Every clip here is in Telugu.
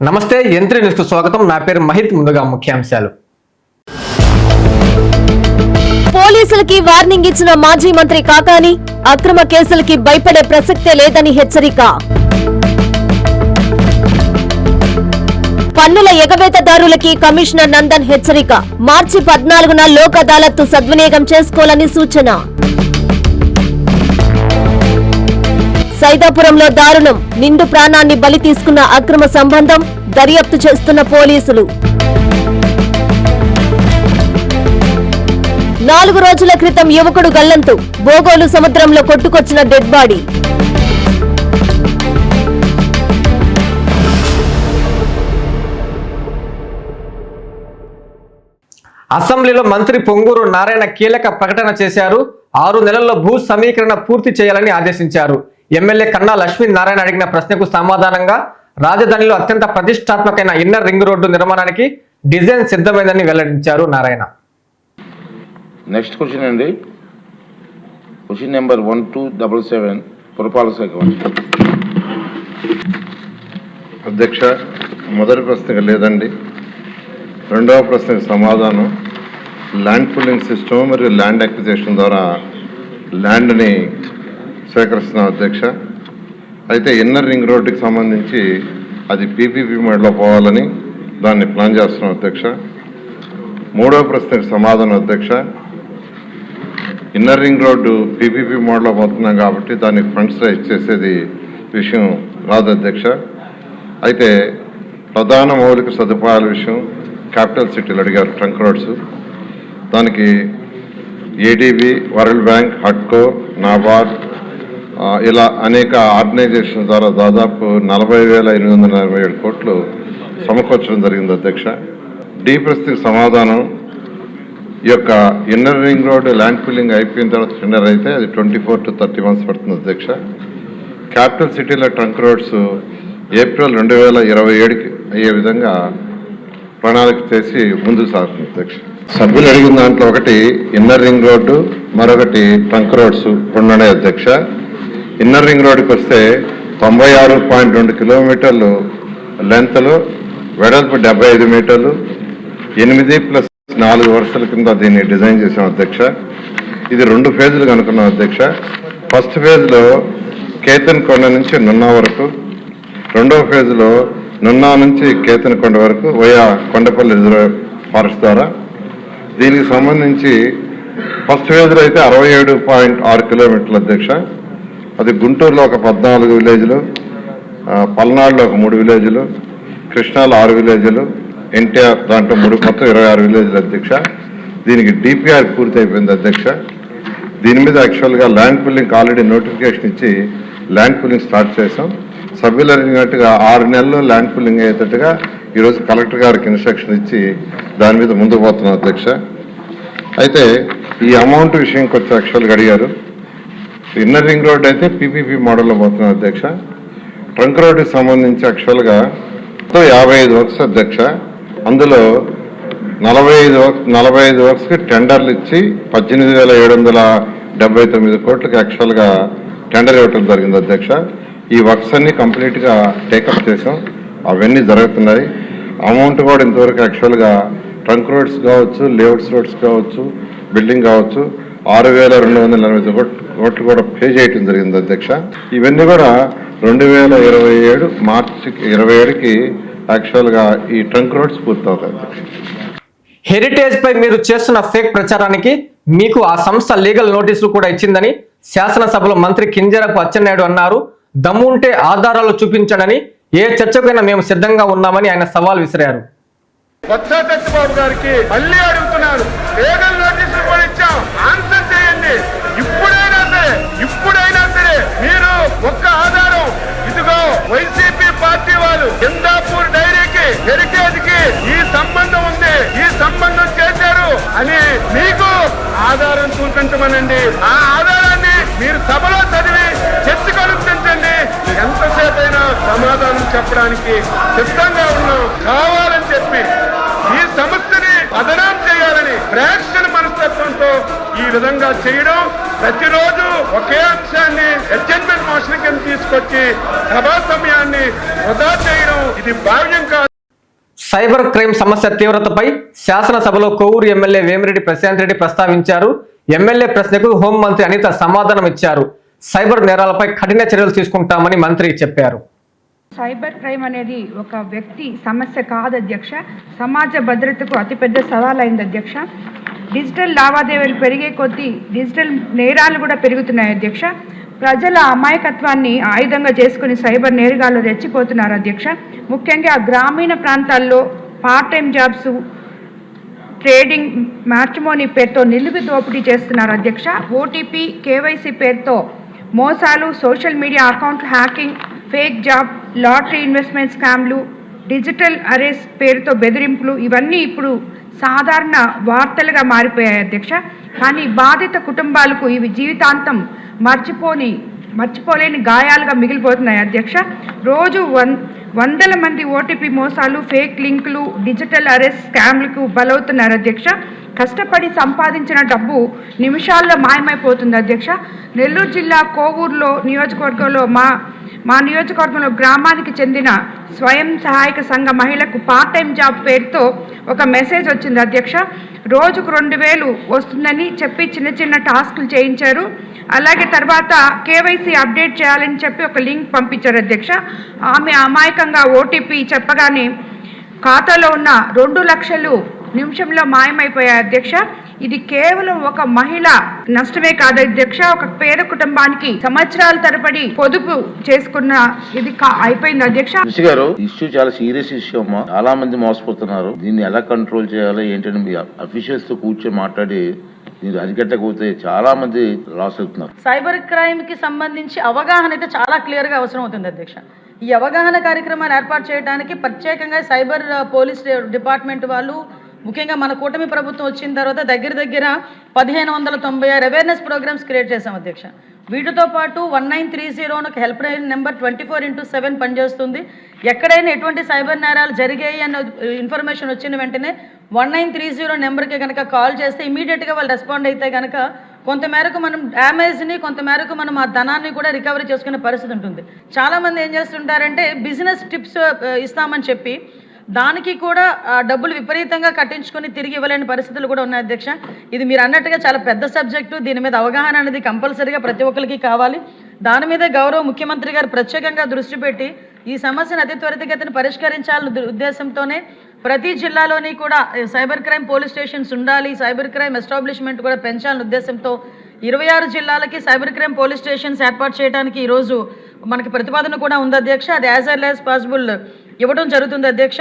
నమస్తే యంత్రి న్యూస్కు స్వాగతం. నా పేరు మహిత్ ముందుగా ముఖ్యాంశాలు. పోలీసులకి వార్నింగ్ ఇచ్చిన మాజీ మంత్రి కాకాని అక్రమ కేసులకి భయపడే ప్రసక్తే లేదని హెచ్చరిక. పన్నుల ఎగవేతదారులకి కమిషనర్ నందన్ హెచ్చరిక. మార్చి పద్నాలుగున లోక్ అదాలత్ సద్వినియోగం చేసుకోవాలని సూచన. సైదాపురంలో దారుణం. నిండు ప్రాణాన్ని బలి తీసుకున్న అక్రమ సంబంధం దర్యాప్తు చేస్తున్న పోలీసులు. నాలుగు రోజుల క్రితం యువకుడు గల్లంతు బోగోలు సముద్రంలో కొట్టుకొచ్చిన డెడ్ బాడీ. అసెంబ్లీలో మంత్రి పొంగూరు నారాయణ కీలక ప్రకటన చేశారు. ఆరు నెలల్లో భూ సమీకరణ పూర్తి చేయాలని ఆదేశించారు. ఎమ్మెల్యే కన్నా లక్ష్మీ నారాయణ అడిగిన ప్రశ్నకు సమాధానంగా రాజధానిలో అత్యంత ప్రతిష్టాత్మకమైన ఇన్నర్ రింగ్ రోడ్డు నిర్మాణానికి డిజైన్ సిద్ధమైందని వెల్లడించారు నారాయణ. నెక్స్ట్ క్వశ్చన్ అండి. Question number one two double seven పురపాలక శాఖ అధ్యక్ష మొదటి ప్రశ్నకు లేదండి. రెండవ ప్రశ్నకు సమాధానం. ల్యాండ్ పుల్లింగ్ సిస్టమ్ మరియు ల్యాండ్ అక్విజేషన్ ద్వారా ల్యాండ్ని సేకరిస్తున్నాం అధ్యక్ష. అయితే ఇన్నర్ రింగ్ రోడ్డుకి సంబంధించి అది పీపీపీ మోడ్లో పోవాలని దాన్ని ప్లాన్ చేస్తున్నాం అధ్యక్ష. మూడవ ప్రశ్నకు సమాధానం అధ్యక్ష. ఇన్నర్ రింగ్ రోడ్డు పీపీపీ మోడ్లో పోతున్నాం కాబట్టి దానికి ఫండ్స్ రైజ్ చేసేది విషయం రాదు అధ్యక్ష. అయితే ప్రధాన మౌలిక సదుపాయాల విషయం క్యాపిటల్ సిటీలు అడిగారు ట్రంక్ రోడ్స్. దానికి ఏడీబీ వరల్డ్ బ్యాంక్ హట్కో నాబార్డ్ ఇలా అనేక ఆర్గనైజేషన్ ద్వారా దాదాపు నలభై వేల ఎనిమిది వందల నలభై ఏడు కోట్లు సమకూర్చడం జరిగింది అధ్యక్ష. డీ ప్రశ్నకు సమాధానం ఈ యొక్క inner ring road land filling అయిపోయిన తర్వాత టెండర్ అయితే అది twenty four to thirty months పడుతుంది అధ్యక్ష. క్యాపిటల్ సిటీలో ట్రంక్ రోడ్స్ ఏప్రిల్ రెండు వేల ఇరవై ఏడుకి అయ్యే విధంగా ప్రణాళిక చేసి ముందుకు సాగుతుంది అధ్యక్ష. సభ్యులు అడిగిన దాంట్లో ఒకటి ఇన్నర్ రింగ్ రోడ్డు మరొకటి ట్రంక్ రోడ్స్ ఉన్నాయి అధ్యక్ష. ఇన్నర్ రింగ్ రోడ్డుకి వస్తే తొంభై ఆరు పాయింట్ రెండు కిలోమీటర్లు లెంత్లో వెడల్పు డెబ్బై ఐదు మీటర్లు ఎనిమిది ప్లస్ నాలుగు వరుసల కింద దీన్ని డిజైన్ చేసాం అధ్యక్ష. ఇది రెండు ఫేజులు కనుక్కున్నాం అధ్యక్ష. ఫస్ట్ ఫేజ్లో కేతన్ కొండ నుంచి నున్నా వరకు రెండవ ఫేజ్లో నున్నా నుంచి కేతన్ కొండ వరకు వయా కొండపల్లి రిజర్వ్ ఫారెస్ట్ ద్వారా. దీనికి సంబంధించి ఫస్ట్ ఫేజ్లో అయితే అరవై ఏడు పాయింట్ ఆరు కిలోమీటర్ల అధ్యక్ష. అది గుంటూరులో ఒక పద్నాలుగు విలేజ్లు పల్నాడులో ఒక మూడు విలేజ్లు కృష్ణాలో ఆరు విలేజ్లు ఎన్టీఆర్ దాంట్లో మూడు మొత్తం ఇరవై ఆరు విలేజ్లు అధ్యక్ష. దీనికి డిపిఆర్ పూర్తి అయిపోయింది అధ్యక్ష. దీని మీద యాక్చువల్గా ల్యాండ్ పుల్లింగ్ ఆల్రెడీ నోటిఫికేషన్ ఇచ్చి ల్యాండ్ పుల్లింగ్ స్టార్ట్ చేసాం సభ్యులు అడిగినట్టుగా ఆరు నెలలు ల్యాండ్ పుల్లింగ్ అయ్యేటట్టుగా ఈరోజు కలెక్టర్ గారికి ఇన్స్ట్రక్షన్ ఇచ్చి దాని మీద ముందుకు పోతున్నాం అధ్యక్ష. అయితే ఈ అమౌంట్ విషయంకి వచ్చి యాక్చువల్గా అడిగారు. ఇన్నర్ రింగ్ రోడ్ అయితే పీపీపీ మోడల్లో పోతున్నాం అధ్యక్ష. ట్రంక్ రోడ్కి సంబంధించి యాక్చువల్గా మొత్తం యాభై ఐదు వర్క్స్ అధ్యక్ష. అందులో నలభై ఐదు వర్క్స్ నలభై ఐదు వర్క్స్కి టెండర్లు ఇచ్చి పద్దెనిమిది వేల ఏడు వందల డెబ్బై తొమ్మిది కోట్లకి యాక్చువల్గా టెండర్ ఇవ్వటం జరిగింది అధ్యక్ష. ఈ వర్క్స్ అన్ని కంప్లీట్గా టేకప్ చేసాం అవన్నీ జరుగుతున్నాయి. అమౌంట్ కూడా ఇంతవరకు యాక్చువల్గా ట్రంక్ రోడ్స్ కావచ్చు లేఅవుట్స్ రోడ్స్ కావచ్చు బిల్డింగ్ కావచ్చు ఆరు వేల రెండు వందల ఎనభై కోట్లు కూడా పే చేయటం జరిగింది అధ్యక్ష. ఇవన్నీ కూడా రెండు వేల ఇరవై ఏడు మార్చి ఇరవై ఏడుకి యాక్చువల్గా ఈ ట్రంక్ రోడ్స్ పూర్తవుతాయి అధ్యక్ష. హెరిటేజ్ పై మీరు చేస్తున్న ఫేక్ ప్రచారానికి మీకు ఆ సంస్థ లీగల్ నోటీసులు కూడా ఇచ్చిందని శాసనసభలో మంత్రి కింజరపు అచ్చెన్నాయుడు అన్నారు. దమ్ము ఉంటే ఆధారాలు చూపించడని ఏ చర్చకైనా మేము సిద్ధంగా ఉన్నామని ఆయన సవాల్ విసిరారు. గారికి మళ్ళీ అడుగుతున్నాను. లీగల్ నోటీసులు కూడా ఇచ్చాం. చూపించమనండి ఆ ఆధారాన్ని మీరు సభలో చదివి చర్చకు అనుసరించండి ఎంతసేపైనా సమాధానం చెప్పడానికి సిద్ధంగా ఉన్నాం. కావాలని చెప్పి ఈ సమస్యని అదనం చేయాలని ప్రేక్షణ మనస్తత్వంతో ఈ విధంగా చేయడం ప్రతిరోజు ఒకే అంశాన్ని అడ్జస్ట్మెంట్ మోషన్ కింద తీసుకొచ్చి సభా సమయాన్ని వృధా చేయడం ఇది భావ్యం కాదు. సైబర్ క్రైమ్ సమస్య తీవ్రతపై శాసనసభలో కొవ్వూరు ఎమ్మెల్యే వేమిరెడ్డి ప్రశాంత్ రెడ్డి ప్రస్తావించారు. ఎమ్మెల్యే ప్రశ్నకు హోంమంత్రి అనిత సమాధానం ఇచ్చారు. సైబర్ నేరాలపై కఠిన చర్యలు తీసుకుంటామని మంత్రి చెప్పారు. సైబర్ క్రైమ్ అనేది ఒక వ్యక్తి సమస్య కాదు అధ్యక్ష. సమాజ భద్రతకు అతిపెద్ద సవాల్ అయింది అధ్యక్ష. డిజిటల్ లావాదేవీలు పెరిగే కొద్దీ డిజిటల్ నేరాలు కూడా పెరుగుతున్నాయి అధ్యక్ష. ప్రజల అమాయకత్వాన్ని ఆయుధంగా చేసుకుని సైబర్ నేరుగాలు రెచ్చిపోతున్నారు అధ్యక్ష. ముఖ్యంగా గ్రామీణ ప్రాంతాల్లో part time jobs trading matrimony పేరుతో నిలిపి దోపిడీ చేస్తున్నారు అధ్యక్ష. ఓటీపీ కేవైసీ పేరుతో మోసాలు social media account hacking fake job lottery investment స్కామ్లు డిజిటల్ అరేస్ పేరుతో బెదిరింపులు ఇవన్నీ ఇప్పుడు సాధారణ వార్తలుగా మారిపోయాయి అధ్యక్ష. కానీ బాధిత కుటుంబాలకు ఇవి జీవితాంతం మర్చిపోని మర్చిపోలేని గాయాలుగా మిగిలిపోతున్నాయి అధ్యక్ష. రోజు వన్ వందల మంది ఓటీపీ మోసాలు ఫేక్ లింకులు డిజిటల్ అరెస్ట్ స్కామ్లకు బలవుతున్నారు అధ్యక్ష. కష్టపడి సంపాదించిన డబ్బు నిమిషాల్లో మాయమైపోతుంది అధ్యక్ష. నెల్లూరు జిల్లా కోవూరులో నియోజకవర్గంలో మా మా నియోజకవర్గంలో గ్రామానికి చెందిన స్వయం సహాయక సంఘ మహిళకు పార్ట్ టైం జాబ్ పేరుతో ఒక మెసేజ్ వచ్చింది అధ్యక్ష. రోజుకు రెండు వేలు వస్తుందని చెప్పి చిన్న చిన్న టాస్క్లు చేయించారు. అలాగే తర్వాత కేవైసీ అప్డేట్ చేయాలని చెప్పి ఒక లింక్ పంపించారు అధ్యక్ష. ఆమె అమాయకంగా ఓటీపీ చెప్పగానే ఖాతాలో ఉన్న రెండు లక్షలు నిమిషంలో మాయమైపోయాయి అధ్యక్ష. ఇది కేవలం ఒక మహిళ నష్టమే కాదు అధ్యక్ష ఒక పేద కుటుంబానికి సంవత్సరాల తరబడి పొదుపు చేసుకున్న ఇది అయిపోయింది. అధ్యక్ష గారు ఇష్యూ చాలా సీరియస్ ఇష్యూ అమ్మా. చాలా మంది మోసపోతున్నారు. దీన్ని ఎలా కంట్రోల్ చేయాలో ఏంటని మీ అఫీషియల్స్తో కూర్చొని మాట్లాడి అరికట్టకపోతే చాలా మంది లాస్ అవుతున్నారు. సైబర్ క్రైమ్కి సంబంధించి అవగాహన అయితే చాలా క్లియర్గా అవసరం అవుతుంది అధ్యక్ష. ఈ అవగాహన కార్యక్రమాన్ని ఏర్పాటు చేయడానికి ప్రత్యేకంగా సైబర్ పోలీస్ డిపార్ట్మెంట్ వాళ్ళు ముఖ్యంగా మన కూటమి ప్రభుత్వం వచ్చిన తర్వాత దగ్గర దగ్గర పదిహేను వందల తొంభై ఆరు అవేర్నెస్ ప్రోగ్రామ్స్ క్రియేట్ చేశాం అధ్యక్ష. వీటితో పాటు వన్ నైన్ త్రీ జీరో ఒక help line number twenty four into seven పనిచేస్తుంది. ఎక్కడైనా ఎటువంటి సైబర్ నేరాలు జరిగాయి అన్న ఇన్ఫర్మేషన్ వచ్చిన వెంటనే వన్ నైన్ త్రీ జీరో నెంబర్కి కనుక కాల్ చేస్తే ఇమీడియట్గా వాళ్ళు రెస్పాండ్ అయితే కనుక కొంతమేరకు మనం డ్యామేజ్ని కొంతమేరకు మనం ఆ ధనాన్ని కూడా రికవరీ చేసుకునే పరిస్థితి ఉంటుంది. చాలామంది ఏం చేస్తుంటారంటే బిజినెస్ టిప్స్ uh, ఇస్తామని చెప్పి దానికి కూడా డబ్బులు విపరీతంగా కట్టించుకొని తిరిగి ఇవ్వలేని పరిస్థితులు కూడా ఉన్నాయి అధ్యక్ష. ఇది మీరు అన్నట్టుగా చాలా పెద్ద సబ్జెక్టు. దీని మీద అవగాహన అనేది కంపల్సరీగా ప్రతి ఒక్కరికి కావాలి. దాని మీద గౌరవ ముఖ్యమంత్రి గారు ప్రత్యేకంగా దృష్టి పెట్టి ఈ సమస్యను అతి త్వరితగతిని పరిష్కరించాలన్న ఉద్దేశంతోనే ప్రతి జిల్లాలోని కూడా సైబర్ క్రైమ్ పోలీస్ స్టేషన్స్ ఉండాలి సైబర్ క్రైమ్ ఎస్టాబ్లిష్మెంట్ కూడా పెంచాలన్న ఉద్దేశంతో ఇరవై ఆరు జిల్లాలకి సైబర్ క్రైమ్ పోలీస్ స్టేషన్స్ ఏర్పాటు చేయడానికి ఈరోజు మనకి ప్రతిపాదన కూడా ఉంది అధ్యక్ష. అది యాజ్ ఎల్ యాజ్ పాసిబుల్. ఇవ్వడం జరుగుతుంది అధ్యక్ష.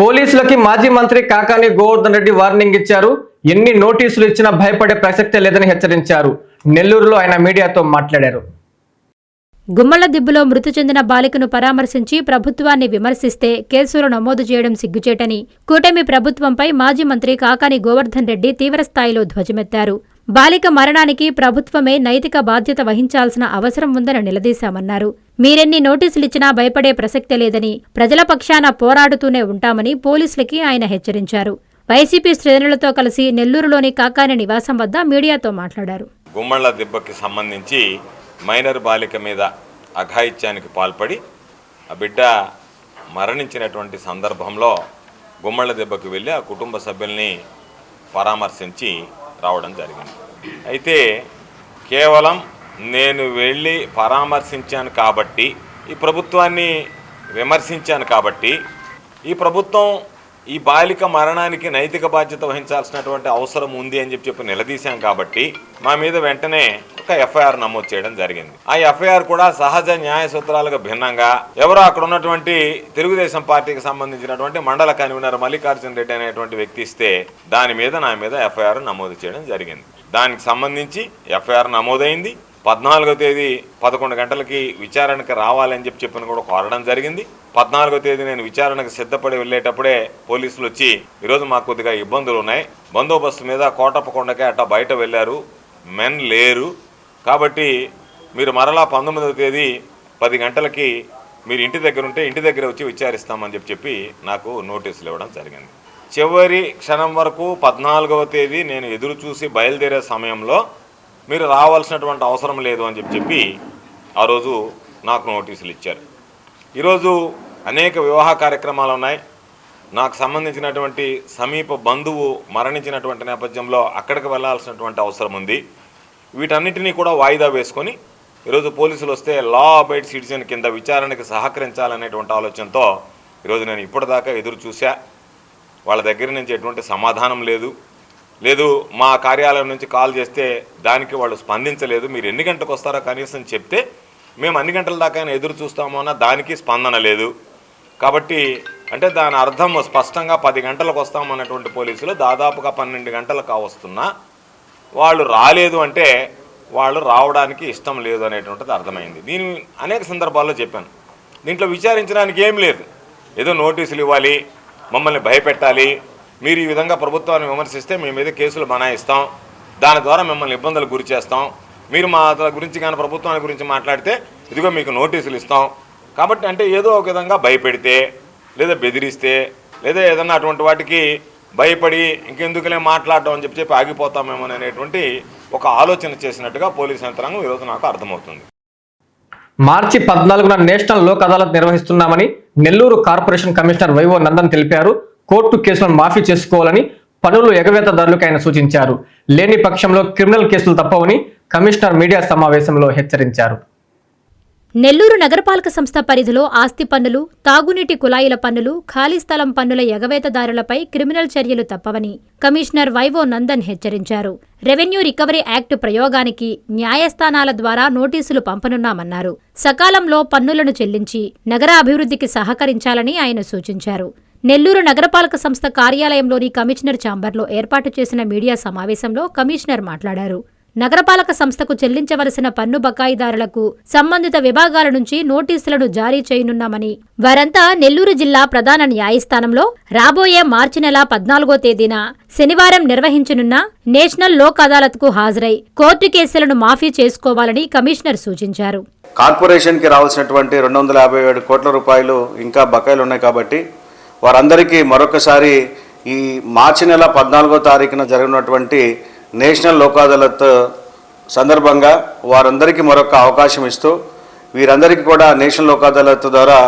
పోలీసులకి మాజీ మంత్రి కాకాని గోవర్ధన్ రెడ్డి వార్నింగ్ ఇచ్చారు. ఎన్ని నోటీసులు ఇచ్చినా భయపడే ప్రసక్తే లేదని హెచ్చరించారు. నెల్లూరులో ఆయన మీడియాతో మాట్లాడారు. గుమ్మళ్ళ దిబ్బలో మృతి చెందిన బాలికను పరామర్శించి ప్రభుత్వాన్ని విమర్శిస్తే కేసులు నమోదు చేయడం సిగ్గుచేటని కూటమి ప్రభుత్వంపై మాజీ మంత్రి కాకాని గోవర్ధన్ రెడ్డి తీవ్రస్థాయిలో ధ్వజమెత్తారు. బాలిక మరణానికి ప్రభుత్వమే నైతిక బాధ్యత వహించాల్సిన అవసరం ఉందని నిలదీశామన్నారు. మీరెన్ని నోటీసులిచ్చినా భయపడే ప్రసక్తే లేదని ప్రజల పక్షాన పోరాడుతూనే ఉంటామని పోలీసులకి ఆయన హెచ్చరించారు. వైసీపీ శ్రేణులతో కలిసి నెల్లూరులోని కాకాని నివాసం వద్ద మీడియాతో మాట్లాడారు. గుమ్మళ్ళ దెబ్బకి సంబంధించి మైనర్ బాలిక మీద అఘాయిత్యానికి పాల్పడి ఆ బిడ్డ మరణించినటువంటి సందర్భంలో గుమ్మళ్ళ దెబ్బకు వెళ్ళి ఆ కుటుంబ సభ్యుల్ని పరామర్శించి రావడం జరిగింది. అయితే కేవలం నేను వెళ్ళి పరామర్శించాను కాబట్టి ఈ ప్రభుత్వాన్ని విమర్శించాను కాబట్టి ఈ ప్రభుత్వం ఈ బాలిక మరణానికి నైతిక బాధ్యత వహించాల్సినటువంటి అవసరం ఉంది అని చెప్పి చెప్పి నిలదీశాం కాబట్టి మా మీద వెంటనే ఒక ఎఫ్ఐఆర్ నమోదు చేయడం జరిగింది. ఆ ఎఫ్ఐఆర్ కూడా సహజ న్యాయ సూత్రాలకు భిన్నంగా ఎవరో అక్కడ ఉన్నటువంటి తెలుగుదేశం పార్టీకి సంబంధించినటువంటి మండల కన్వీనర్ మల్లికార్జున రెడ్డి అనేటువంటి వ్యక్తి ఇస్తే దాని మీద నా మీద ఎఫ్ఐఆర్ నమోదు చేయడం జరిగింది. దానికి సంబంధించి ఎఫ్ఐఆర్ నమోదైంది. పద్నాలుగో తేదీ పదకొండు గంటలకి విచారణకు రావాలని చెప్పి చెప్పిన కూడా కోరడం జరిగింది. పద్నాలుగో తేదీ నేను విచారణకు సిద్ధపడి వెళ్ళేటప్పుడే పోలీసులు వచ్చి ఈరోజు మాకు కొద్దిగా ఇబ్బందులు ఉన్నాయి. బందోబస్తు మీద కోటప్పకొండకే అట్టా బయట వెళ్ళారు. మెన్ లేరు. కాబట్టి మీరు మరలా పంతొమ్మిదవ తేదీ పది గంటలకి మీరు ఇంటి దగ్గర ఉంటే ఇంటి దగ్గర వచ్చి విచారిస్తామని చెప్పి చెప్పి నాకు నోటీసులు ఇవ్వడం జరిగింది. చివరి క్షణం వరకు పద్నాలుగవ తేదీ నేను ఎదురు చూసి బయలుదేరే సమయంలో మీరు రావాల్సినటువంటి అవసరం లేదు అని చెప్పి చెప్పి ఆ రోజు నాకు నోటీసులు ఇచ్చారు. ఈరోజు అనేక వివాహ కార్యక్రమాలు ఉన్నాయి. నాకు సంబంధించినటువంటి సమీప బంధువు మరణించినటువంటి నేపథ్యంలో అక్కడికి వెళ్ళాల్సినటువంటి అవసరం ఉంది. వీటన్నిటినీ కూడా వాయిదా వేసుకొని ఈరోజు పోలీసులు వస్తే లా అబైడ్ సిటిజన్ కింద విచారణకి సహకరించాలనేటువంటి ఆలోచనతో ఈరోజు నేను ఇప్పటిదాకా ఎదురు చూశా వాళ్ళ దగ్గర నుంచి ఎటువంటి సమాధానం లేదు. లేదు మా కార్యాలయం నుంచి కాల్ చేస్తే దానికి వాళ్ళు స్పందించలేదు. మీరు ఎన్ని గంటలకు వస్తారో కనీసం చెప్తే మేము అన్ని గంటల దాకా ఎదురు చూస్తామో అన్న దానికి స్పందన లేదు. కాబట్టి అంటే దాని అర్థం స్పష్టంగా పది గంటలకు వస్తామన్నటువంటి పోలీసులు దాదాపుగా పన్నెండు గంటలకు కావస్తున్నా వాళ్ళు రాలేదు అంటే వాళ్ళు రావడానికి ఇష్టం లేదు అనేటువంటిది అర్థమైంది. దీని అనేక సందర్భాల్లో చెప్పాను. దీంట్లో విచారించడానికి ఏం లేదు. ఏదో నోటీసులు ఇవ్వాలి మమ్మల్ని భయపెట్టాలి మీరు ఈ విధంగా ప్రభుత్వాన్ని విమర్శిస్తే మీ మీద కేసులు బనాయిస్తాం. దాని ద్వారా మిమ్మల్ని ఇబ్బందులకు గురి చేస్తాం. మీరు మా గురించి కానీ ప్రభుత్వాన్ని గురించి మాట్లాడితే ఇదిగో మీకు నోటీసులు ఇస్తాం. కాబట్టి అంటే ఏదో ఒక విధంగా భయపెడితే లేదా బెదిరిస్తే లేదా ఏదన్నా అటువంటి వాటికి భయపడి ఇంకెందుకులే మాట్లాడడం అని చెప్పి చెప్పి ఆగిపోతామేమో అనేటువంటి ఒక ఆలోచన చేసినట్టుగా పోలీస్ యంత్రాంగం ఈరోజు నాకు అర్థమవుతుంది. మార్చి పద్నాలుగున నేషనల్ లోక్ అదాలత్ నిర్వహిస్తున్నామని Nellore corporation commissioner YO Nandan తెలిపారు. కోర్టు కేసులను మాఫీ చేసుకోవాలని పనులు ఎగవేతదారులకు ఆయన సూచించారు. లేని పక్షంలో క్రిమినల్ కేసులు తప్పవని కమిషనర్ మీడియా సమావేశంలో హెచ్చరించారు. నెల్లూరు నగరపాలక సంస్థ పరిధిలో ఆస్తి పన్నులు తాగునీటి కుళాయిల పన్నులు ఖాళీ స్థలం పన్నుల ఎగవేతదారులపై క్రిమినల్ చర్యలు తప్పవని కమిషనర్ వైవో నందన్ హెచ్చరించారు. రెవెన్యూ రికవరీ యాక్ట్ ప్రయోగానికి న్యాయస్థానాల ద్వారా నోటీసులు పంపనున్నామన్నారు. సకాలంలో పన్నులను చెల్లించి నగర అభివృద్ధికి సహకరించాలని ఆయన సూచించారు. నెల్లూరు నగరపాలక సంస్థ కార్యాలయంలోని కమిషనర్ ఛాంబర్లో ఏర్పాటు చేసిన మీడియా సమావేశంలో కమిషనర్ మాట్లాడారు. నగరపాలక సంస్థకు చెల్లించవలసిన పన్ను బకాయిదారులకు సంబంధిత విభాగాల నుంచి నోటీసులను జారీ చేయనున్నామని వారంతా నెల్లూరు జిల్లా ప్రధాన న్యాయస్థానంలో రాబోయే మార్చి నెల పద్నాలుగో తేదీన శనివారం నిర్వహించనున్న నేషనల్ లోక్ అదాలత్కు హాజరై కోర్టు కేసులను మాఫీ చేసుకోవాలని కమిషనర్ సూచించారు. కార్పొరేషన్కి రావాల్సినటువంటి రెండు వందల యాభై ఏడు కోట్ల రూపాయలు ఇంకా బకాయిలు ఉన్నాయి కాబట్టి వారందరికీ మరొకసారి ఈ మార్చి నెల పద్నాలుగో తారీఖున జరిగినటువంటి నేషనల్ లోక్ అదాలత్ సందర్భంగా వారందరికీ మరొక అవకాశం ఇస్తూ వీరందరికీ కూడా నేషనల్ లోక్ అదాలత్ ద్వారా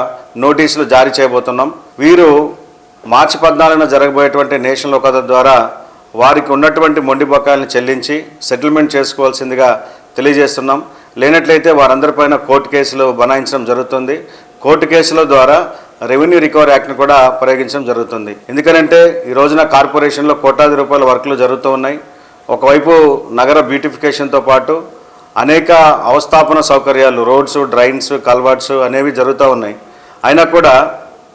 నోటీసులు జారీ చేయబోతున్నాం. వీరు మార్చి పద్నాలుగున జరగబోయేటువంటి నేషనల్ లోక్ అదాలత్ ద్వారా వారికి ఉన్నటువంటి మొండి బకాయిలను చెల్లించి సెటిల్మెంట్ చేసుకోవాల్సిందిగా తెలియజేస్తున్నాం. లేనట్లయితే వారందరిపైన కోర్టు కేసులు బనాయించడం జరుగుతుంది. కోర్టు కేసుల ద్వారా రెవెన్యూ రికవరీ యాక్ట్ను కూడా ప్రయోగించడం జరుగుతుంది. ఎందుకనంటే ఈ రోజున కార్పొరేషన్లో కోటాది రూపాయల వర్క్లు జరుగుతూ ఉన్నాయి. ఒకవైపు నగర బ్యూటిఫికేషన్తో పాటు అనేక అవస్థాపన సౌకర్యాలు రోడ్స్ డ్రైన్స్ కల్వర్ట్స్ అనేవి జరుగుతూ ఉన్నాయి. అయినా కూడా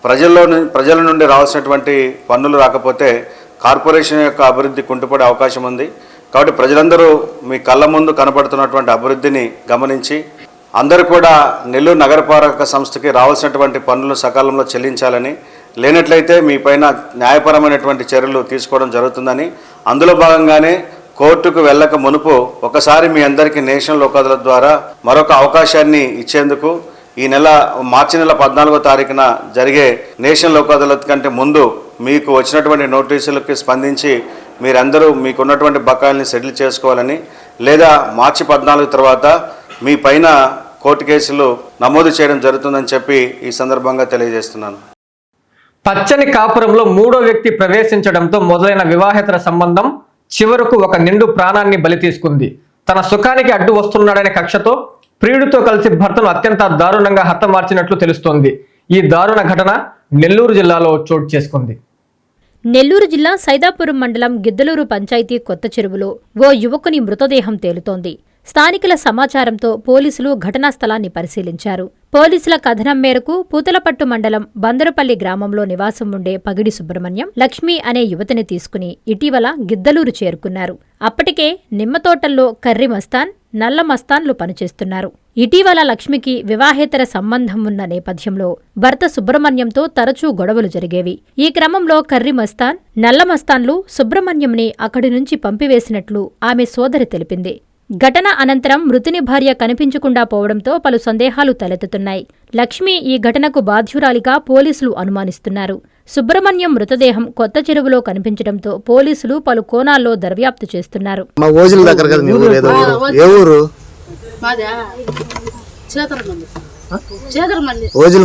ప్రజల్లో ప్రజల నుండి రావాల్సినటువంటి పన్నులు రాకపోతే కార్పొరేషన్ యొక్క అభివృద్ధి కుంటుపడే అవకాశం ఉంది. కాబట్టి ప్రజలందరూ మీ కళ్ళ ముందు కనపడుతున్నటువంటి అభివృద్ధిని గమనించి అందరూ కూడా నెల్లూరు నగరపాలక సంస్థకి రావాల్సినటువంటి పన్నులు సకాలంలో చెల్లించాలని లేనట్లయితే మీ పైన న్యాయపరమైనటువంటి చర్యలు తీసుకోవడం జరుగుతుందని అందులో భాగంగానే కోర్టుకు వెళ్ళక మునుపు ఒకసారి మీ అందరికీ నేషనల్ లోక్ అదాలత్ ద్వారా మరొక అవకాశాన్ని ఇచ్చేందుకు ఈ నెల మార్చి నెల పద్నాలుగో తారీఖున జరిగే నేషనల్ లోక్ అదాలత్ కంటే ముందు మీకు వచ్చినటువంటి నోటీసులకి స్పందించి మీరందరూ మీకున్నటువంటి బకాయిల్ని సెటిల్ చేసుకోవాలని లేదా మార్చి పద్నాలుగు తర్వాత మీ పైన కోర్టు కేసులు నమోదు చేయడం జరుగుతుందని చెప్పి ఈ సందర్భంగా తెలియజేస్తున్నాను. పచ్చని కాపురంలో మూడో వ్యక్తి ప్రవేశించడంతో మొదలైన వివాహేతర సంబంధం చివరకు ఒక నిండు ప్రాణాన్ని బలి తీసుకుంది. తన సుఖానికి అడ్డు వస్తున్నాడనే కక్షతో ప్రియుడితో కలిసి భర్తను అత్యంత దారుణంగా హతమార్చినట్లు తెలుస్తోంది. ఈ దారుణ ఘటన నెల్లూరు జిల్లాలో చోటు చేసుకుంది. నెల్లూరు జిల్లా సైదాపురం మండలం గిద్దలూరు పంచాయతీ కొత్త చెరువులో ఓ యువకుని మృతదేహం తేలుతోంది. స్థానికుల సమాచారంతో పోలీసులు ఘటనా స్థలాన్ని పరిశీలించారు. పోలీసుల కథనం మేరకు పూతలపట్టు మండలం బందరపల్లి గ్రామంలో నివాసం ఉండే పగిడి సుబ్రహ్మణ్యం లక్ష్మి అనే యువతిని తీసుకుని ఇటీవల గిద్దలూరు చేరుకున్నారు. అప్పటికే నిమ్మతోటల్లో కర్రి మస్తాన్ నల్ల మస్తాన్లు పనిచేస్తున్నారు. ఇటీవల లక్ష్మికి వివాహేతర సంబంధం ఉన్న నేపథ్యంలో భర్త సుబ్రహ్మణ్యంతో తరచూ గొడవలు జరిగేవి. ఈ క్రమంలో కర్రి మస్తాన్ నల్ల మస్తాన్లు సుబ్రహ్మణ్యంని అక్కడి నుంచి పంపివేసినట్లు ఆమె సోదరి తెలిపింది. ఘటన అనంతరం మృతుని భార్య కనిపించకుండా పోవడంతో పలు సందేహాలు తలెత్తుతున్నాయి లక్ష్మి ఈ ఘటనకు బాధ్యురాలిగా పోలీసులు అనుమానిస్తున్నారు సుబ్రహ్మణ్యం మృతదేహం కొత్త చెరువులో కనిపించడంతో పోలీసులు పలు కోణాల్లో దర్యాప్తు చేస్తున్నారు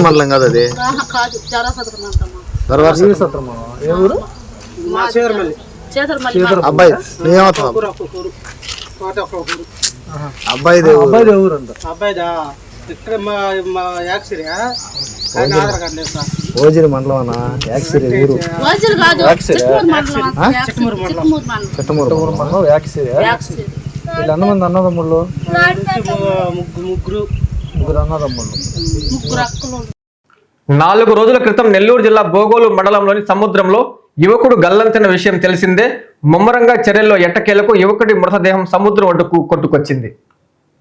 మండలం కదా అది ఆహా, చేతరమల్లి అబ్బాయి అబ్బాయి అబ్బాయిదా ఇక్కడ మా మా యాక్సిరియా ఓజిల్ మండలం అన్న యాక్సిరి ఊరు. చెట్టమూరు మండలం. యాక్సిరి. వీళ్ళు ఎంతమంది అన్నదమ్ముళ్ళు? ముగ్గురు ముగ్గురు. అన్నదమ్ముళ్ళు. నాలుగు రోజుల క్రితం నెల్లూరు జిల్లా బోగోలు మండలంలోని సముద్రంలో యువకుడు గల్లంతిన విషయం తెలిసిందే ముమ్మరంగా చర్యల్లో ఎట్టకేలకు యువకుడి మృతదేహం సముద్రం ఒడ్డుకు కొట్టుకొచ్చింది.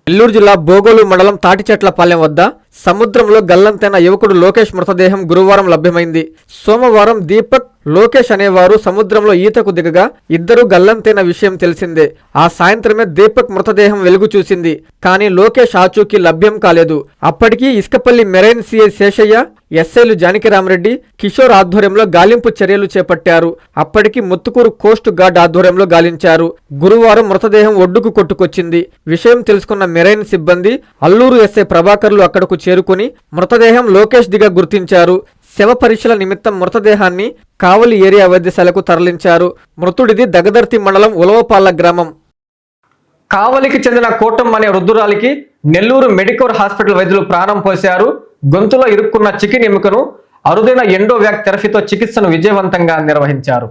నెల్లూరు జిల్లా బోగోలు మండలం తాటిచెట్లపాలెం వద్ద సముద్రంలో గల్లంతైన యువకుడు లోకేష్ మృతదేహం గురువారం లభ్యమైంది. సోమవారం దీపక్ లోకేష్ అనేవారు సముద్రంలో ఈతకు దిగగా ఇద్దరు గల్లంతైన విషయం తెలిసిందే. ఆ సాయంత్రమే దీపక్ మృతదేహం వెలుగు చూసింది. కానీ లోకేష్ ఆచూకీ లభ్యం కాలేదు. అప్పటికీ ఇసుకపల్లి మెరైన్ సిఐ శేషయ్య ఎస్ఐలు జానకిరామరెడ్డి కిషోర్ ఆధ్వర్యంలో గాలింపు చర్యలు చేపట్టారు. అప్పటికి ముత్తుకూరు కోస్ట్ గార్డ్ ఆధ్వర్యంలో గాలించారు. గురువారం మృతదేహం ఒడ్డుకు కొట్టుకొచ్చింది. విషయం తెలుసుకున్న మెరైన్ సిబ్బంది అల్లూరు ఎస్ఐ ప్రభాకర్లు అక్కడకు చేరుకుని మృతదేహం లోకేష్ దిగా గుర్తించారు. శవ పరీక్షల నిమిత్తం మృతదేహాన్ని కావలి ఏరియా వైద్యశాలకు తరలించారు. మృతుడిది దగదర్తి మండలం ఉలవపాల గ్రామం. కావలికి చెందిన కోటం అనే వృద్ధురాలికి నెల్లూరు మెడికోర్ హాస్పిటల్ వైద్యులు ప్రాణం పోశారు. గొంతులో ఇరుక్కున్న చికెన్ ఎముకను అరుదైన ఎండోవ్యాక్ థెరపీతో చికిత్సను విజయవంతంగా నిర్వహించారు.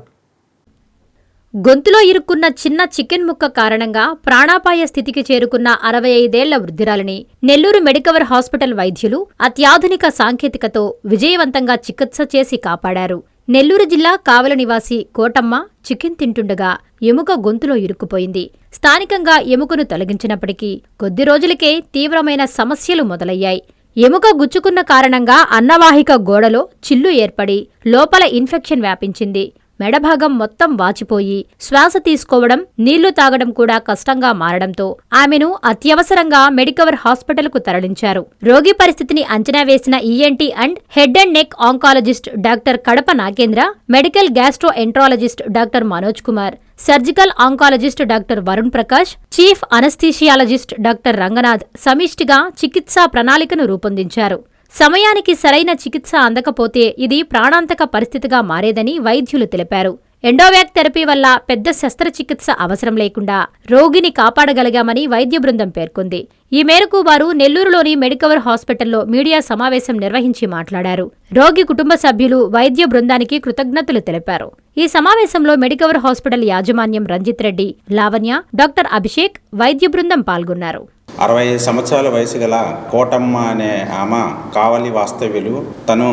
గొంతులో ఇరుక్కున్న చిన్న చికెన్ ముక్క కారణంగా ప్రాణాపాయ స్థితికి చేరుకున్న అరవై ఐదేళ్ళ వృద్ధిరాలిని నెల్లూరు మెడికవర్ హాస్పిటల్ వైద్యులు అత్యాధునిక సాంకేతికతో విజయవంతంగా చికిత్స చేసి కాపాడారు. నెల్లూరు జిల్లా కావల నివాసి కోటమ్మ చికెన్ తింటుండగా ఎముక గొంతులో ఇరుక్కుపోయింది. స్థానికంగా ఎముకను తొలగించినప్పటికీ కొద్ది రోజులకే తీవ్రమైన సమస్యలు మొదలయ్యాయి. ఎముక గుచ్చుకున్న కారణంగా అన్నవాహిక గోడలో చిల్లు ఏర్పడి లోపల ఇన్ఫెక్షన్ వ్యాపించింది. మెడభాగం మొత్తం వాచిపోయి శ్వాస తీసుకోవడం నీళ్ళు తాగడం కూడా కష్టంగా మారడంతో ఆమెను అత్యవసరంగా మెడికవర్ హాస్పిటల్కు తరలించారు. రోగి పరిస్థితిని అంచనా వేసిన ENT and head and neck oncologist doctor Kadapa Nagendra medical gastroenterologist doctor Manoj Kumar surgical oncologist doctor Varun Prakash chief anaesthesiologist doctor Ranganath సమిష్టిగా చికిత్సా ప్రణాళికను రూపొందించారు. సమయానికి సరైన చికిత్స అందకపోతే ఇది ప్రాణాంతక పరిస్థితిగా మారేదని వైద్యులు తెలిపారు. ఎండోవ్యాక్ థెరపీ వల్ల పెద్ద శస్త్రచికిత్స అవసరం లేకుండా రోగిని కాపాడగలిగామని వైద్య బృందం పేర్కొంది. ఈ మేరకు వారు నెల్లూరులోని మెడికవర్ హాస్పిటల్లో మీడియా సమావేశం నిర్వహించి మాట్లాడారు. రోగి కుటుంబ సభ్యులు వైద్య బృందానికి కృతజ్ఞతలు తెలిపారు. ఈ సమావేశంలో మెడికవర్ హాస్పిటల్ యాజమాన్యం రంజిత్ రెడ్డి లావణ్య డాక్టర్ అభిషేక్ వైద్య బృందం పాల్గొన్నారు. అరవై ఐదు సంవత్సరాల వయసు గల కోటమ్మ అనే ఆమె కావలి వాస్తవ్యులు. తను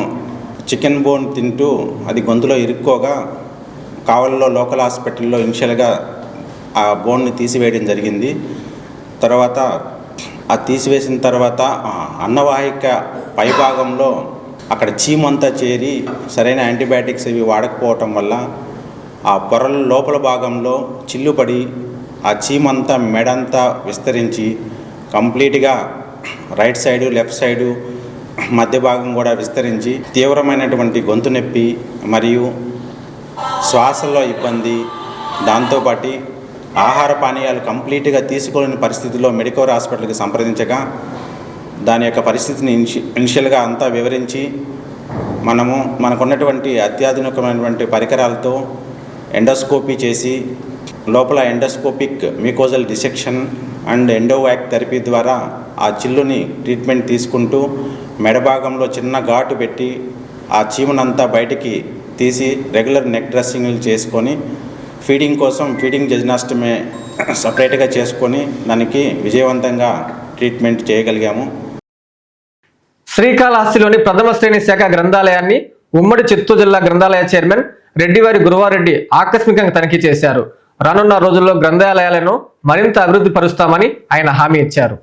చికెన్ బోన్ తింటూ అది గొంతులో ఇరుక్కోగా కావలిలో లోకల్ హాస్పిటల్లో ఇనిషియల్గా ఆ బోన్ని తీసివేయడం జరిగింది. తర్వాత ఆ తీసివేసిన తర్వాత అన్నవాహిక పైభాగంలో అక్కడ చీమంతా చేరి సరైన యాంటీబయాటిక్స్ ఇవి వాడకపోవటం వల్ల ఆ పొరల లోపల భాగంలో చిల్లుపడి ఆ చీమంతా మెడంతా విస్తరించి కంప్లీట్గా రైట్ సైడు లెఫ్ట్ సైడు మధ్య భాగం కూడా విస్తరించి తీవ్రమైనటువంటి గొంతు నొప్పి మరియు శ్వాసలో ఇబ్బంది. దాంతోపాటు ఆహార పానీయాలు కంప్లీట్గా తీసుకోలేని పరిస్థితిలో మెడికవర్ హాస్పిటల్కి సంప్రదించగా దాని యొక్క పరిస్థితిని ఇనిషి ఇనిషియల్గా అంతా వివరించి మనము మనకున్నటువంటి అత్యాధునికమైనటువంటి పరికరాలతో ఎండోస్కోపీ చేసి లోపల endoscopic mucosal dissection and endovac therapy ద్వారా ఆ చిల్లుని ట్రీట్మెంట్ తీసుకుంటూ మెడభాగంలో చిన్న ఘాటు పెట్టి ఆ చీమునంతా బయటికి తీసి రెగ్యులర్ నెక్ డ్రెస్సింగ్లు చేసుకొని ఫీడింగ్ కోసం ఫీడింగ్ జజనాష్టమే సపరేట్గా చేసుకొని దానికి విజయవంతంగా ట్రీట్మెంట్ చేయగలిగాము. శ్రీకాళహస్తిలోని ప్రథమ శ్రేణి శాఖ గ్రంథాలయాన్ని ఉమ్మడి చిత్తూరు జిల్లా గ్రంథాలయ చైర్మన్ రెడ్డివారి గురువారెడ్డి ఆకస్మికంగా తనిఖీ చేశారు. రానున్న రోజుల్లో గ్రంథాలయాలను మరింత అభివృద్ధి పరుస్తామని ఆయన హామీ ఇచ్చారు.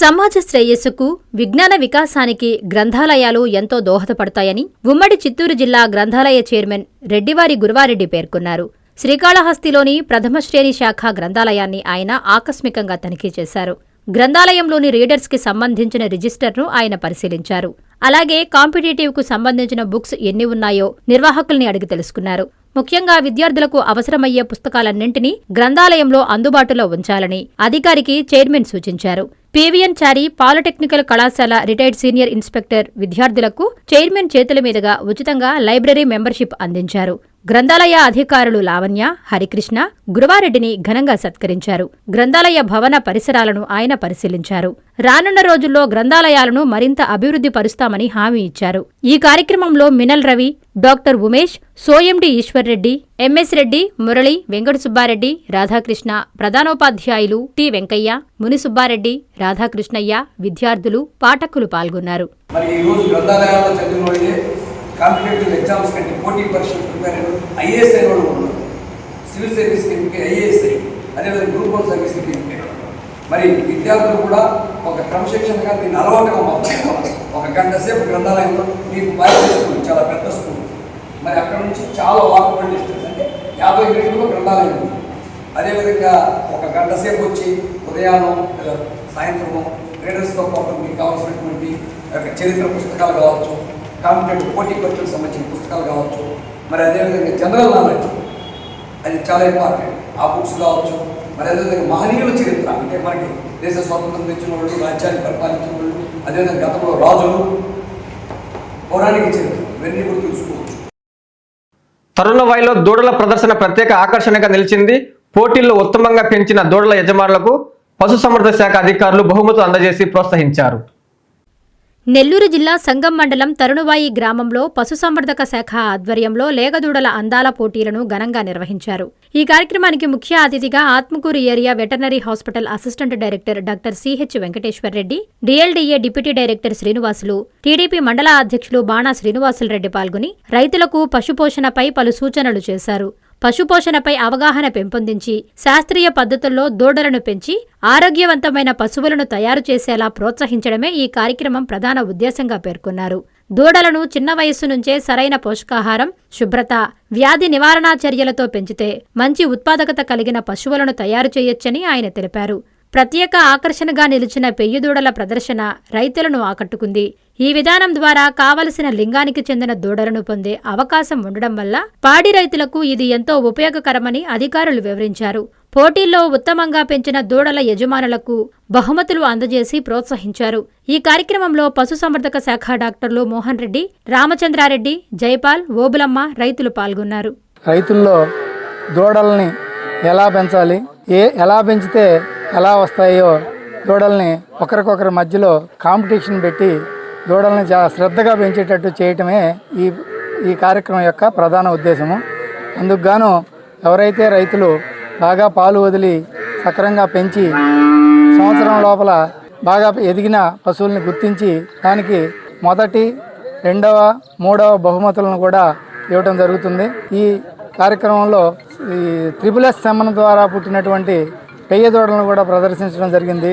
సమాజ శ్రేయస్సుకు విజ్ఞాన వికాసానికి గ్రంథాలయాలు ఎంతో దోహదపడతాయని ఉమ్మడి చిత్తూరు జిల్లా గ్రంథాలయ చైర్మన్ రెడ్డివారి గురువారెడ్డి పేర్కొన్నారు. శ్రీకాళహస్తిలోని ప్రథమ శ్రేణి శాఖ గ్రంథాలయాన్ని ఆయన ఆకస్మికంగా తనిఖీ చేశారు. గ్రంథాలయంలోని రీడర్స్కి సంబంధించిన రిజిస్టర్ను ఆయన పరిశీలించారు. అలాగే కాంపిటేటివ్కు సంబంధించిన బుక్స్ ఎన్ని ఉన్నాయో నిర్వాహకుల్ని అడిగి తెలుసుకున్నారు. ముఖ్యంగా విద్యార్థులకు అవసరమయ్యే పుస్తకాలన్నింటినీ గ్రంథాలయంలో అందుబాటులో ఉంచాలని అధికారికి చైర్మన్ సూచించారు. పీవీఎన్ చారి పాలిటెక్నికల్ కళాశాల రిటైర్డ్ సీనియర్ ఇన్స్పెక్టర్ విద్యార్థులకు చైర్మన్ చేతుల మీదుగా ఉచితంగా లైబ్రరీ మెంబర్షిప్ అందించారు. గ్రంథాలయ అధికారులు లావణ్య హరికృష్ణ గురువారెడ్డిని ఘనంగా సత్కరించారు. గ్రంథాలయ భవన పరిసరాలను ఆయన పరిశీలించారు. రానున్న రోజుల్లో గ్రంథాలయాలను మరింత అభివృద్ధి పరుస్తామని హామీ ఇచ్చారు. ఈ కార్యక్రమంలో మినల్ రవి డాక్టర్ ఉమేష్ సోయండి ఈశ్వర్రెడ్డి ఎంఎస్ రెడ్డి మురళి వెంకట సుబ్బారెడ్డి రాధాకృష్ణ ప్రధానోపాధ్యాయులు టి వెంకయ్య ముని సుబ్బారెడ్డి రాధాకృష్ణయ్య విద్యార్థులు పాఠకులు పాల్గొన్నారు. కాంపిటేటివ్ ఎగ్జామ్స్ కంటే పోటీ పరీక్షలు ప్రిపేర్ అయిన ఐఏఎస్ అయిన వాళ్ళు ఉన్నారు. సివిల్ సర్వీస్ ఎంపిక ఐఏఎస్ అయ్యి. అదేవిధంగా గ్రూప్ వన్ సర్వీస్ ఎంపిక. మరి విద్యార్థులు కూడా ఒక క్రమశిక్షణగా దీన్ని అలవాటుగా మార్చుకోవాలి ఒక గంట సేపు గ్రంథాలయంలో మీకు బాయ్స్ స్కూల్ చాలా పెద్ద స్కూల్. మరి అక్కడ నుంచి చాలా వాకబుల్ డిస్టెన్స్ అంటే యాభై మీటర్లు గ్రంథాలయం. ఉంది అదేవిధంగా ఒక గంట సేపు వచ్చి ఉదయాన్నం లేదా సాయంత్రము రీడర్స్తో పాటు మీకు కావాల్సినటువంటి యొక్క చరిత్ర పుస్తకాలు కావచ్చు కాంపిటేటివ్ పోటీ పరీక్షలకు సంబంధించిన పుస్తకాలు కావచ్చు మరి అదేవిధంగా జనరల్ నాలెడ్జ్ అది చాలా ఇంపార్టెంట్. ఆ బుక్స్ కావచ్చు మరి అదేవిధంగా మహనీయుల చరిత్ర అంటే మనకి దేశ స్వాతంత్రం తెచ్చిన వాళ్ళు రాజ్యాన్ని పరిపాలించిన వాళ్ళు అదేవిధంగా గతంలో రాజులు పౌరాణిక చరిత్ర ఇవన్నీ కూడా తెలుసుకోవచ్చు. తరుణవాయిలో దూడల ప్రదర్శన ప్రత్యేక ఆకర్షణగా నిలిచింది. పోటీల్లో ఉత్తమంగా పెంచిన దూడల యజమానులకు పశుసంవర్ధక శాఖ అధికారులు బహుమతులు అందజేసి ప్రోత్సహించారు. నెల్లూరు జిల్లా సంగం మండలం తరుణువాయి గ్రామంలో పశుసంవర్ధక శాఖ ఆధ్వర్యంలో లేగదూడల అందాల పోటీలను ఘనంగా నిర్వహించారు. ఈ కార్యక్రమానికి ముఖ్య అతిథిగా Atmakur area veterinary hospital assistant director doctor CH Venkateswar Reddy DLDA deputy director Srinivasulu TDP మండల అధ్యక్షులు బాణా శ్రీనివాసులరెడ్డి పాల్గొని రైతులకు పశుపోషణపై పలు సూచనలు చేశారు. పశుపోషణపై అవగాహన పెంపొందించి శాస్త్రీయ పద్ధతుల్లో దూడలను పెంచి ఆరోగ్యవంతమైన పశువులను తయారు చేసేలా ప్రోత్సహించడమే ఈ కార్యక్రమం ప్రధాన ఉద్దేశంగా పేర్కొన్నారు. దూడలను చిన్న వయస్సు నుంచే సరైన పోషకాహారం శుభ్రత వ్యాధి నివారణా చర్యలతో పెంచితే మంచి ఉత్పాదకత కలిగిన పశువులను తయారు చేయొచ్చని ఆయన తెలిపారు. ప్రత్యేక ఆకర్షణగా నిలిచిన పెయ్యదూడల ప్రదర్శన రైతులను ఆకట్టుకుంది. ఈ విధానం ద్వారా కావలసిన లింగానికి చెందిన దూడలను పొందే అవకాశం ఉండడం వల్ల పాడి రైతులకు ఇది ఎంతో ఉపయోగకరమని అధికారులు వివరించారు. పోటీల్లో ఉత్తమంగా పెంచిన దూడల యజమానులకు బహుమతులు అందజేసి ప్రోత్సహించారు. ఈ కార్యక్రమంలో పశుసంవర్ధక శాఖ డాక్టర్లు మోహన్ రెడ్డి రామచంద్రారెడ్డి జైపాల్ ఓబులమ్మ రైతులు పాల్గొన్నారు. రైతుల్లో దూడల్ని ఎలా పెంచాలి? ఏ ఎలా పెంచితే ఎలా వస్తాయో దూడల్ని ఒకరికొకరి మధ్యలో కాంపిటీషన్ పెట్టి దూడల్ని చాలా శ్రద్ధగా పెంచేటట్టు చేయటమే ఈ ఈ కార్యక్రమం యొక్క ప్రధాన ఉద్దేశము. అందుకు గాను ఎవరైతే రైతులు బాగా పాలు వదిలి సక్రంగా పెంచి సంవత్సరం లోపల బాగా ఎదిగిన పశువుల్ని గుర్తించి దానికి మొదటి రెండవ మూడవ బహుమతులను కూడా ఇవ్వడం జరుగుతుంది. ఈ కార్యక్రమంలో ఈ త్రిపుల్ ఎస్ సెమ్మన్ ద్వారా పుట్టినటువంటి పెయ్య దూడలను కూడా ప్రదర్శించడం జరిగింది.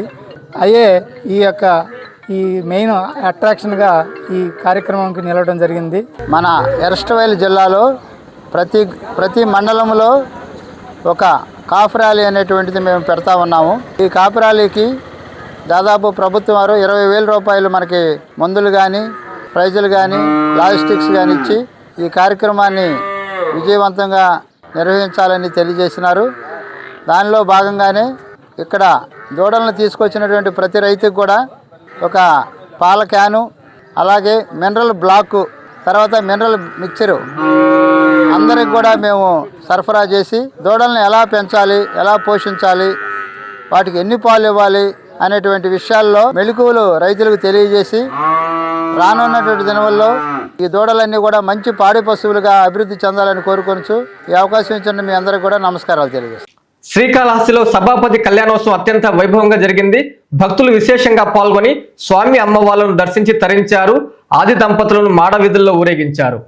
అయ్యే ఈ యొక్క ఈ మెయిన్ అట్రాక్షన్గా ఈ కార్యక్రమంకి నిలవడం జరిగింది. మన ఎరస్టవైల్ జిల్లాలో ప్రతి ప్రతి మండలంలో ఒక కాఫ్ ర్యాలీ అనేటువంటిది మేము పెడతా ఉన్నాము. ఈ కాఫ్ ర్యాలీకి దాదాపు ప్రభుత్వం వారు ఇరవై వేల రూపాయలు మనకి మందులు కానీ ప్రైజులు కానీ లాజిస్టిక్స్ కానీ ఇచ్చి ఈ కార్యక్రమాన్ని విజయవంతంగా నిర్వహించాలని తెలియజేసినారు. దానిలో భాగంగానే ఇక్కడ దూడలను తీసుకొచ్చినటువంటి ప్రతి రైతుకు కూడా ఒక పాల క్యాను అలాగే మినరల్ బ్లాకు తర్వాత మినరల్ మిక్చరు అందరికి కూడా మేము సరఫరా చేసి దూడలను ఎలా పెంచాలి ఎలా పోషించాలి వాటికి ఎన్ని పాలు ఇవ్వాలి అనేటువంటి విషయాల్లో మెలకువలు రైతులకు తెలియజేసి రానున్నటువంటి దినవల్లో ఈ దూడలన్నీ కూడా మంచి పాడి పశువులుగా అభివృద్ధి చెందాలని కోరుకొనచ్చు ఈ అవకాశం ఇచ్చిన మీ అందరికీ కూడా నమస్కారాలు తెలియజేస్తాను శ్రీకాళహస్తిలో సభాపతి కళ్యాణోత్సవం అత్యంత వైభవంగా జరిగింది. భక్తులు విశేషంగా పాల్గొని స్వామి అమ్మవార్లను దర్శించి తరించారు. ఆది దంపతులను మాడ వీధుల్లో ఊరేగించారు.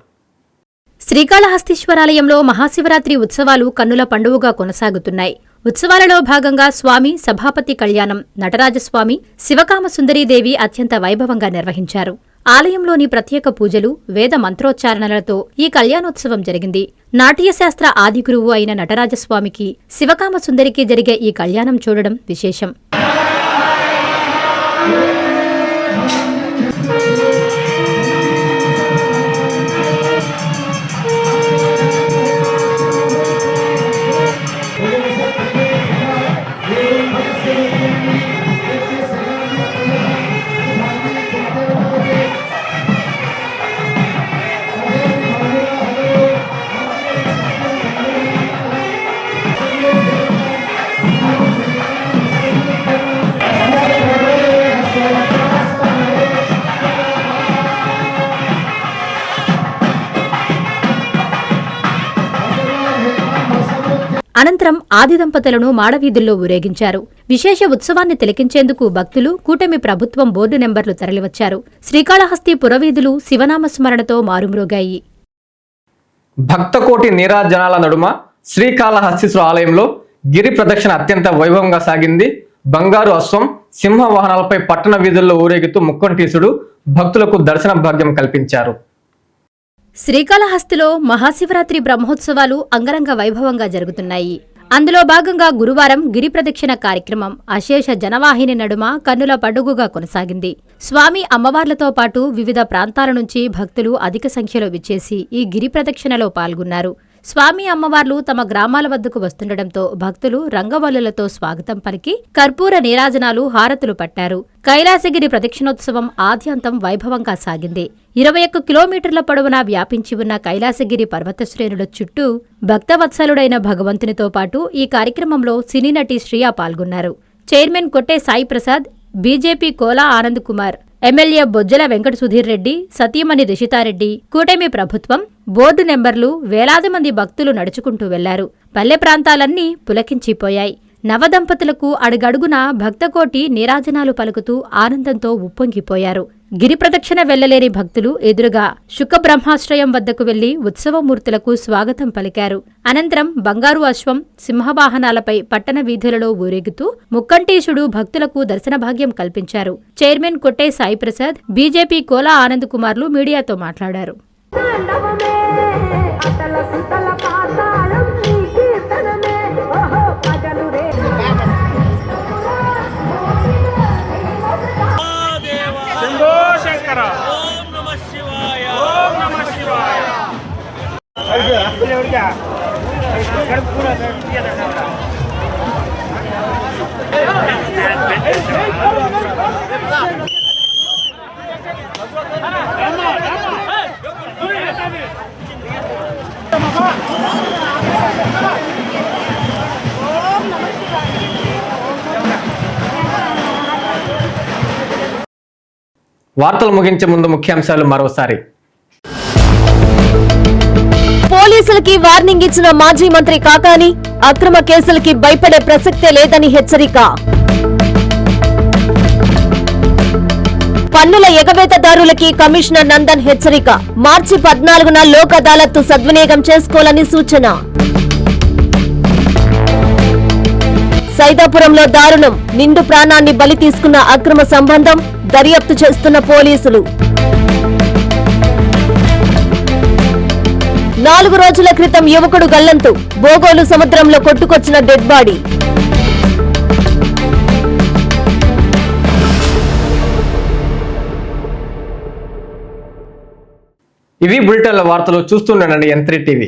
శ్రీకాళహస్తీశ్వరాలయంలో మహాశివరాత్రి ఉత్సవాలు కన్నుల పండువగా కొనసాగుతున్నాయి. ఉత్సవాలలో భాగంగా స్వామి సభాపతి కళ్యాణం నటరాజస్వామి శివకామ సుందరీదేవి అత్యంత వైభవంగా నిర్వహించారు. ఆలయంలోని ప్రత్యేక పూజలు వేద మంత్రోచ్చారణలతో ఈ కళ్యాణోత్సవం జరిగింది. నాట్యశాస్త్ర ఆదిగురువు అయిన నటరాజస్వామికి శివకామ సుందరికి జరిగే ఈ కళ్యాణం చూడడం విశేషం. అనంతరం ఆది దంపతులను మాడవీధుల్లో ఊరేగించారు. విశేష ఉత్సవాన్ని తిలకించేందుకు భక్తులు కూటమి ప్రభుత్వం బోర్డు నెంబర్లు తరలివచ్చారు. శ్రీకాళహస్తి పురవీధులు శివనామస్మరణతో మారుమ్రోగాయి. భక్తకోటి నీరాజనాల నడుమ శ్రీకాళహస్తీశ్వర ఆలయంలో గిరి ప్రదక్షిణ అత్యంత వైభవంగా సాగింది. బంగారు అశ్వం సింహ వాహనాలపై పట్టణ వీధుల్లో ఊరేగుతూ ముక్కంటీసుడు భక్తులకు దర్శన భాగ్యం కల్పించారు. శ్రీకాళహస్తిలో మహాశివరాత్రి బ్రహ్మోత్సవాలు అంగరంగ వైభవంగా జరుగుతున్నాయి. అందులో భాగంగా గురువారం గిరి ప్రదక్షిణ కార్యక్రమం అశేష జనవాహిని నడుమ కన్నుల పండుగగా కొనసాగింది. స్వామి అమ్మవార్లతో పాటు వివిధ ప్రాంతాల నుంచి భక్తులు అధిక సంఖ్యలో విచ్చేసి ఈ గిరి ప్రదక్షిణలో పాల్గొన్నారు. స్వామి అమ్మవార్లు తమ గ్రామాల వద్దకు వస్తుండటంతో భక్తులు రంగవల్లులతో స్వాగతం పలికి కర్పూర నీరాజనాలు హారతులు పట్టారు. కైలాసగిరి ప్రదక్షిణోత్సవం ఆద్యంతం వైభవంగా సాగింది. ఇరవై ఒక్క కిలోమీటర్ల పొడవునా వ్యాపించి ఉన్న కైలాసగిరి పర్వత శ్రేణుల చుట్టూ భక్తవత్సలుడైన భగవంతునితో పాటు ఈ కార్యక్రమంలో సినీ నటి శ్రియా పాల్గొన్నారు. Chairman Kotte Sai Prasad BJP Kola Anand Kumar MLA Bojjala Venkata Sudheer Reddy సతీమణి రిషితారెడ్డి కూటమి ప్రభుత్వం బోర్డు నెంబర్లు వేలాది మంది భక్తులు నడుచుకుంటూ వెళ్ళారు. పల్లె ప్రాంతాలన్నీ పులకించిపోయాయి. నవదంపతులకు అడుగడుగున భక్తకోటి నీరాజనాలు పలుకుతూ ఆనందంతో ఉప్పొంగిపోయారు. గిరిప్రదక్షిణ వెళ్ళలేని భక్తులు ఎదురుగా శుకబ్రహ్మాశ్రయం వద్దకు వెళ్ళి ఉత్సవమూర్తులకు స్వాగతం పలికారు. అనంతరం బంగారు అశ్వం సింహవాహనాలపై పట్టణ వీధులలో ఊరేగుతూ ముక్కంటీశుడు భక్తులకు దర్శన భాగ్యం కల్పించారు. చైర్మన్ కొట్టే సాయిప్రసాద్ బీజేపీ కోలా ఆనంద్ కుమార్లు మీడియాతో మాట్లాడారు. వార్తలు ముగించే ముందు ముఖ్యాంశాలు మరోసారి. పోలీసులకి వార్నింగ్ ఇచ్చిన మాజీ మంత్రి కాకాని అక్రమ కేసులకి భయపడే ప్రసక్తే లేదని హెచ్చరిక. పన్నుల ఎగవేతదారులకి కమిషనర్ నందన్ హెచ్చరిక. మార్చి పద్నాలుగున లోక్ అదాలత్తు సద్వినియోగం చేసుకోవాలని సూచన. సైదాపురంలో దారుణం. నిండు ప్రాణాన్ని బలి తీసుకున్న అక్రమ సంబంధం దర్యాప్తు చేస్తున్న పోలీసులు. నాలుగు రోజుల క్రితం యువకుడు గల్లంతు బోగోలు సముద్రంలో కొట్టుకొచ్చిన డెడ్ బాడీ. ఇవి బులెటిన్ల వార్తలు చూస్తుండండి ఎంత్రీ టీవీ